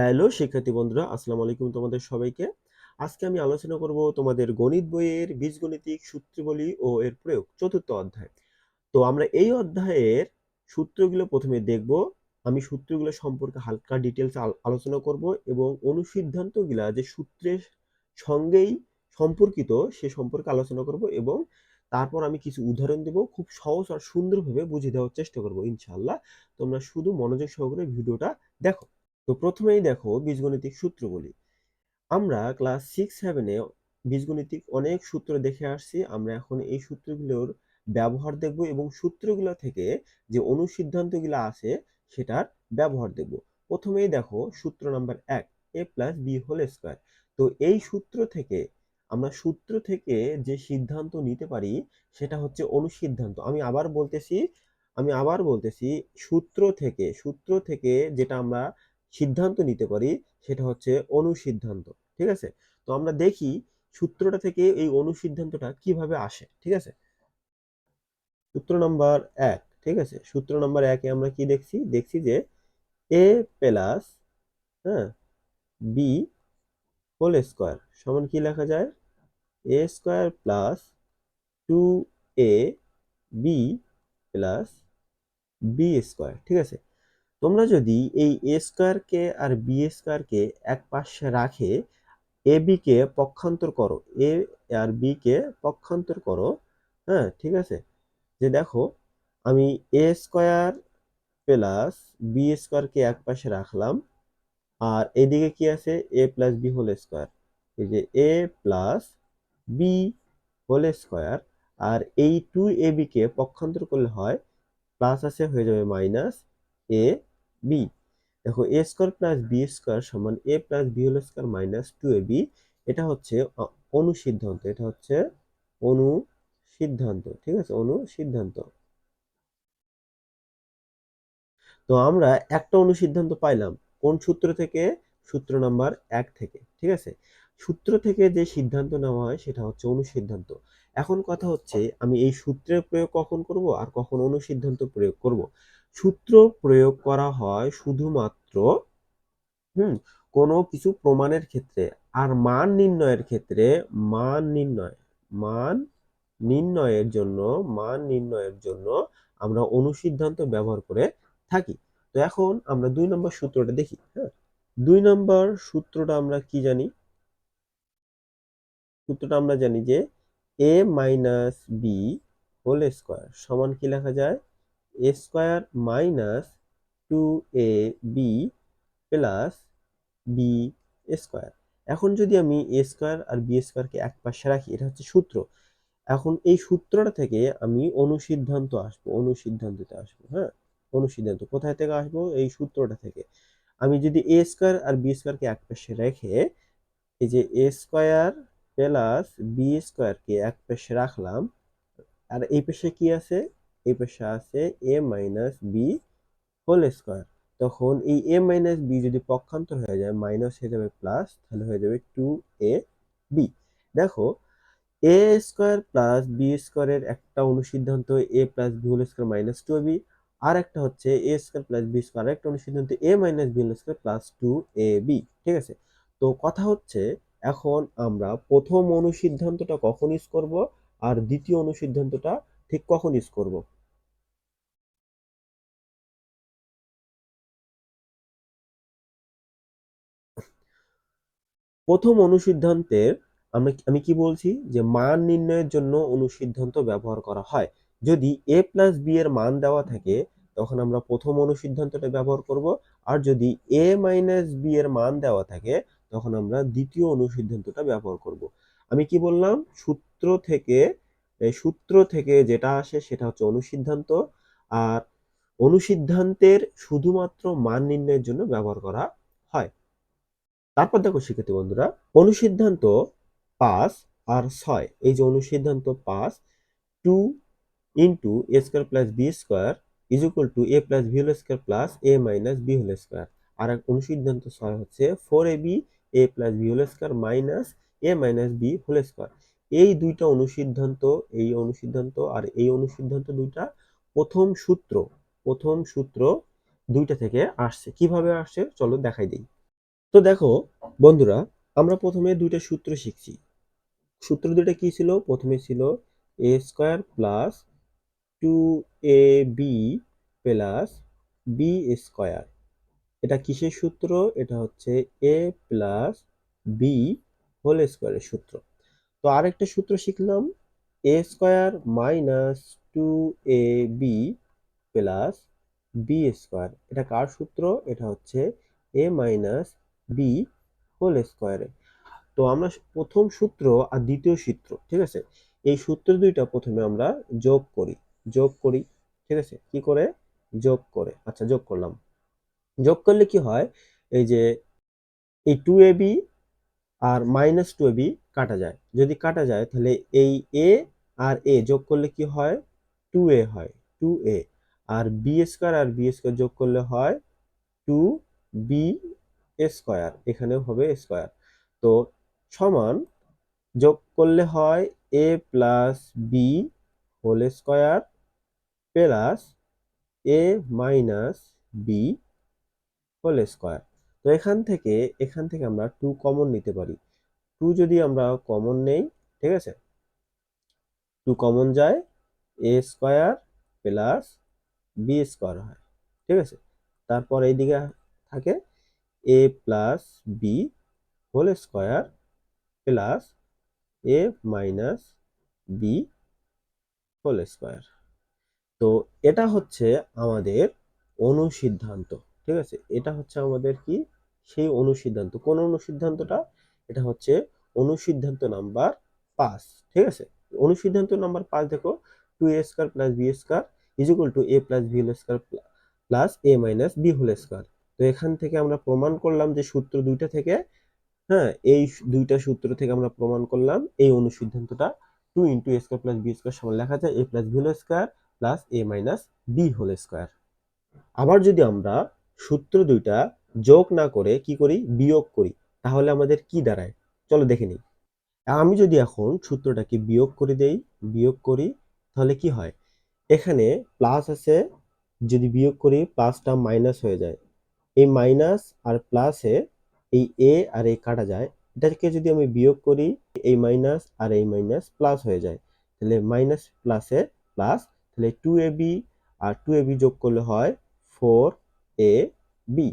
Hello শিক্ষার্থী বন্ধুরা, আসসালামু আলাইকুম তোমাদের সবাইকে। আজকে আমি আলোচনা করব তোমাদের গণিত বইয়ের বীজগণিতিক সূত্রাবলী ও এর প্রয়োগ, চতুর্থ অধ্যায়। তো আমরা এই অধ্যায়ের সূত্রগুলো প্রথমে দেখব, আমি সূত্রগুলো সম্পর্কে হালকা ডিটেলস আলোচনা করব এবং অনুসিদ্ধান্তগুলা যে সূত্রের সঙ্গেই সম্পর্কিত সে সম্পর্কে আলোচনা করব এবং তারপর আমি কিছু উদাহরণ দেব, খুব সহজ আর সুন্দরভাবে বুঝিয়ে দেওয়ার চেষ্টা করব ইনশাআল্লাহ। তোমরা শুধু মনোযোগ সহকারে ভিডিওটা দেখো। তো প্রথমেই দেখো বীজগণিতিক সূত্রগুলি। আমরা ক্লাস সিক্স সেভেনে বীজগণিতিক অনেক সূত্র দেখে আসছি। আমরা এখন এই সূত্রগুলোর ব্যবহার দেখব এবং সূত্রগুলো থেকে যে অনুসিদ্ধান্তগুলো আছে সেটার ব্যবহার দেখব। প্রথমেই দেখো সূত্র নাম্বার এক a plus b whole square তো এই সূত্র থেকে আমরা সূত্র থেকে যে সিদ্ধান্ত নিতে পারি সেটা হচ্ছে অনুসিদ্ধান্ত। আমি আবার বলতেছি, আমি আবার বলতেছি সূত্র থেকে সূত্র থেকে যেটা আমরা সিদ্ধান্ত নিতে পারি, সেটা হচ্ছে অনুসিদ্ধান্ত, ঠিক আছে? তো আমরা দেখি সূত্রটা থেকে এই অনুসিদ্ধান্তটা কীভাবে আসে, ঠিক আছে? সূত্র নাম্বার এক, ঠিক আছে? সূত্র নাম্বার একে আমরা কি দেখছি? দেখছি যে এ প্লাস হ্যাঁ বি হোল স্কোয়ার, সমান কি লেখা যায়? A square plus two a b plus b square, ঠিক আছে? তোমরা যদি এই এ স্কোয়ারকে আর বি স্কোয়ারকে এক পাশে রাখে এ বিকে পক্ষান্তর করো। এ আর বিকে পক্ষান্তর করো। হ্যাঁ ঠিক আছে? যে দেখো, আমি এ স্কোয়ার প্লাস বি স্কোয়ারকে এক পাশে রাখলাম, আর এদিকে কি আছে? A plus b whole square এই যে a plus b whole square আর এই টু এ বিকে পক্ষান্তর করলে হয় প্লাস আছে হয়ে যাবে মাইনাস এ বি দেখো a square plus b square সমান a plus b whole square minus two a b এটা হচ্ছে অনুসিদ্ধান্ত, এটা হচ্ছে অনুসিদ্ধান্ত, ঠিক আছে? অনুসিদ্ধান্ত। তো আমরা একটা অনুসিদ্ধান্ত পাইলাম, কোন সূত্র থেকে? সূত্র নাম্বার এক থেকে, ঠিক আছে? সূত্র থেকে যে সিদ্ধান্ত নেওয়া হয় সেটা হচ্ছে অনুসিদ্ধান্ত। এখন কথা হচ্ছে, আমি এই সূত্রের প্রয়োগ কখন করব আর কখন অনুসিদ্ধান্ত প্রয়োগ করব? সূত্র প্রয়োগ করা হয় শুধুমাত্র, হুম, কোনো কিছু প্রমাণের ক্ষেত্রে আর মান নির্ণয়ের ক্ষেত্রে, মান নির্ণয়, মান নির্ণয়ের জন্য, মান নির্ণয়ের জন্য আমরা অনুসিদ্ধান্ত ব্যবহার করে থাকি। তো এখন আমরা দুই নম্বর সূত্রটা দেখি হ্যাঁ? দুই নম্বর সূত্রটা আমরা কি জানি? সূত্রটা আমরা জানি যে a minus b whole square সমান কি লেখা যায়? A square minus two a b plus b square এখন যদি আমি এ স্কোয়ার আর বি স্কোয়ারকে এক পাশে রাখি, এটা হচ্ছে সূত্র। এখন এই সূত্রটা থেকে আমি অনুসিদ্ধান্ত আসব, অনুসিদ্ধান্ততে আসব হ্যাঁ? অনুসিদ্ধান্ত কোথায় থেকে আসব? এই সূত্রটা থেকে। আমি যদি এ স্কোয়ার আর বি স্কোয়ারকে এক পাশে রেখে, এই যে এ স্কোয়ার প্লাস বি স্কোয়ারকে এক পেশে রাখলাম, আর এই পেশে কি আছে? এই পেশে আছে a minus b whole square তখন এই এ মাইনাস বি যদি পক্ষান্তর হয়ে যায় মাইনাস হয়ে যাবে প্লাস তাহলে হয়ে যাবে টু এ বি দেখো এ স্কোয়ার প্লাস বি স্কোয়ারের একটা অনুসিদ্ধান্ত a plus b whole square minus two b আর একটা হচ্ছে a square plus b square একটা অনুসিদ্ধান্ত a minus b whole square plus two a b ঠিক আছে? তো কথা হচ্ছে এখন আমরা প্রথম অনুসিদ্ধান্তটা কখন ইউজ করব আর দ্বিতীয় অনুসিদ্ধান্তটা ঠিক কখন ইউজ করব? প্রথম অনুসিদ্ধান্তের আমরা আমি কি বলছি? যে মান নির্ণয়ের জন্য অনুসিদ্ধান্ত ব্যবহার করা হয়। যদি এ প্লাস বি এর মান দেওয়া থাকে, তখন আমরা প্রথম অনুসিদ্ধান্তটা ব্যবহার করব। আর যদি এ মাইনাস বি এর মান দেওয়া থাকে তখন আমরা দ্বিতীয় অনুসিদ্ধান্তটা ব্যবহার করব। আমি কি বললাম? সূত্র থেকে সূত্র থেকে যেটা আসে সেটা হচ্ছে অনুসিদ্ধান্ত। আর অনুসিদ্ধান্তের শুধুমাত্র মান নির্ণয়ের জন্য ব্যবহার করা হয়। তারপর দেখো, শিক্ষার্থী বন্ধুরা, অনুসিদ্ধান্ত পাঁচ আর ছয়, এই যে অনুসিদ্ধান্ত পাঁচ, two into a square plus b square is equal to a plus b whole square plus a minus b whole square. আর এক অনুসিদ্ধান্ত ছয় হচ্ছে four a b a plus b whole square minus a minus b whole square এই দুইটা অনুসিদ্ধান্ত, এই অনুসিদ্ধান্ত আর এই অনুসিদ্ধান্ত দুইটা প্রথম সূত্র প্রথম সূত্র দুইটা থেকে আসছে। কীভাবে আসছে? চলো দেখাই দিই। তো দেখো বন্ধুরা, আমরা প্রথমে দুইটা সূত্র শিখছি। সূত্র দুইটা কি ছিল? প্রথমে ছিল a square plus two a b plus b square এটা কিসের সূত্র? এটা হচ্ছে এ প্লাস বি হোল স্কোয়ারের সূত্র। তো আরেকটা সূত্র শিখলাম। A square minus two a b plus b square এটা কার সূত্র? এটা হচ্ছে এ মাইনাস বি হোল স্কোয়ারে তো আমরা প্রথম সূত্র আর দ্বিতীয় সূত্র, ঠিক আছে? এই সূত্র দুইটা প্রথমে আমরা যোগ করি। যোগ করি, ঠিক আছে? কি করে? যোগ করে। আচ্ছা যোগ করলাম। যোগ করলে কি হয়? এই যে এই টু এ বি আর মাইনাস টু এ বি কাটা যায়। যদি কাটা যায়, তাহলে এই এ আর এ যোগ করলে কি হয়? টু এ হয় টু এ আর বি স্কোয়ার আর বি স্কোয়ার যোগ করলে হয় টু বি স্কোয়ার এখানেও হবে স্কোয়ার তো সমান যোগ করলে হয় a plus b whole square plus a minus b whole square তো এখান থেকে এখান থেকে আমরা টু কমন নিতে পারি। টু যদি আমরা কমন নেই, ঠিক আছে? টু কমন যায় a square plus b square হয়, ঠিক আছে? তারপর এইদিকে থাকে a plus b whole square plus a minus b whole square তো এটা হচ্ছে আমাদের অনুসিদ্ধান্ত। ঠিক আছে? এটা হচ্ছে আমাদের কি? সেই অনুসিদ্ধান্ত। কোন অনুসিদ্ধান্তটা? এটা হচ্ছে অনুসিদ্ধান্ত নাম্বার পাঁচ, ঠিক আছে? অনুসিদ্ধান্ত নাম্বার পাঁচ দেখো, two a square plus b square is equal to a plus b whole square plus a minus b whole square. তো এখান থেকে আমরা প্রমাণ করলাম যে সূত্র দুইটা থেকে হ্যাঁ এই দুইটা সূত্র থেকে আমরা প্রমাণ করলাম এই অনুসিদ্ধান্তটা। Two into a square plus b square সমান লেখা যায় a plus b whole square plus a minus b whole square. আবার যদি আমরা সূত্র দুইটা যোগ না করে কি করি? বিয়োগ করি। তাহলে আমাদের কি দাঁড়ায়? চলো দেখে নিই। আমি যদি এখন সূত্রটাকে বিয়োগ করে দেই, বিয়োগ করি, তাহলে কি হয়? এখানে প্লাস আছে, যদি বিয়োগ করি প্লাসটা মাইনাস হয়ে যায়। এই মাইনাস আর প্লাসে এই এ আর এ কাটা যায়। এটাকে যদি আমি বিয়োগ করি, এই মাইনাস আর এই মাইনাস প্লাস হয়ে যায়। তাহলে মাইনাস প্লাসে প্লাস তাহলে টু এ বি আর টু এ বি যোগ করলে হয় ফোর এ বি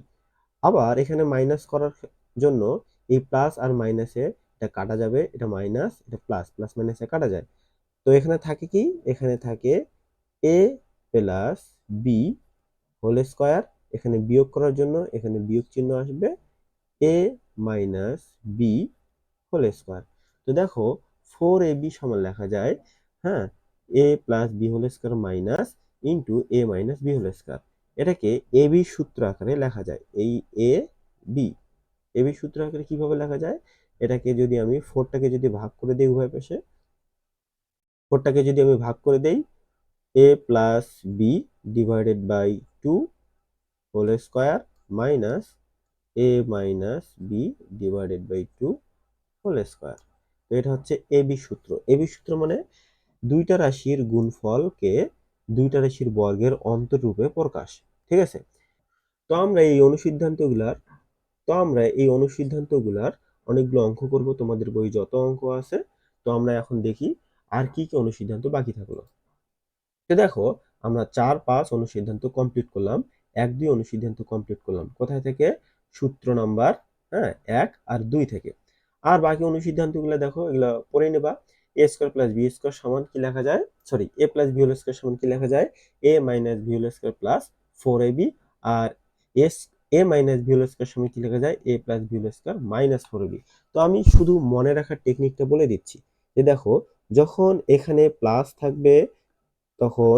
আবার এখানে মাইনাস করার জন্য এই প্লাস আর মাইনাসে এটা কাটা যাবে, এটা মাইনাস এটা প্লাস প্লাস মাইনাসে কাটা যায়। তো এখানে থাকে কি? এখানে থাকে a plus b whole square এখানে বিয়োগ করার জন্য এখানে বিয়োগ চিহ্ন আসবে a minus b whole square তো দেখো ফোর এ বি সমান লেখা যায় হ্যাঁ? A plus b whole square minus into a minus b whole square এটাকে এ বি সূত্র আকারে লেখা যায়। এই এ বি এ বি সূত্র আকারে কীভাবে লেখা যায়? এটাকে যদি আমি ফোরটাকে যদি ভাগ করে দিই উভয় পাশে, ফোরটাকে যদি আমি ভাগ করে দেই, a plus b divided by two whole square minus a minus b divided by two whole square. তো এটা হচ্ছে এ বি সূত্র। এ বি সূত্র মানে দুইটা রাশির গুণফলকে দুইটা রাশির বর্গের অন্তরূপে প্রকাশ। ঠিক আছে? তো আমরা এই অনুসিদ্ধান্তগুলার, তো আমরা এই অনুসিদ্ধান্তগুলার অনেকগুলো অঙ্ক করব, তোমাদের বই যত অঙ্ক আছে, তো আমরা এখন দেখি আর কি কি অনুসিদ্ধান্ত বাকি থাকল। তো দেখো, আমরা চার পাঁচ অনুসিদ্ধান্ত কমপ্লিট করলাম, এক দুই অনুসিদ্ধান্ত কমপ্লিট করলাম। কোথায় থেকে? সূত্র নাম্বার হ্যাঁ এক আর দুই থেকে। আর বাকি অনুসিদ্ধান্তগুলো দেখো, এগুলো পড়ে নেবা। A square plus b square সমান কি লেখা যায়? Sorry, a plus b whole square সমান কি লেখা যায়? A minus b whole square plus four a b R S, a minus b whole square সমান কি লেখা যায়? A plus b whole square minus four b. তো আমি শুধু মনে রাখার টেকনিকটা বলে দিচ্ছি যে দেখো, যখন এখানে প্লাস থাকবে তখন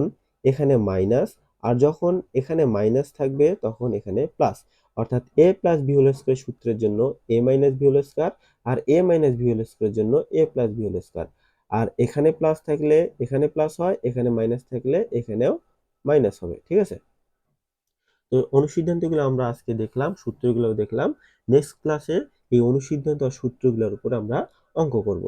এখানে মাইনাস, আর যখন এখানে মাইনাস থাকবে তখন এখানে প্লাস। অর্থাৎ a plus b whole square সূত্রের জন্য a minus b whole square R A minus B whole স্কোয়ারের জন্য a plus b whole square. আর এখানে প্লাস থাকলে এখানে প্লাস হয়, এখানে মাইনাস থাকলে এখানেও মাইনাস হবে, ঠিক আছে? তো অনুসিদ্ধান্তগুলো আমরা আজকে দেখলাম, সূত্রগুলো দেখলাম। নেক্সট ক্লাসে এই অনুসিদ্ধান্ত আর সূত্রগুলোর উপর আমরা অঙ্ক করব।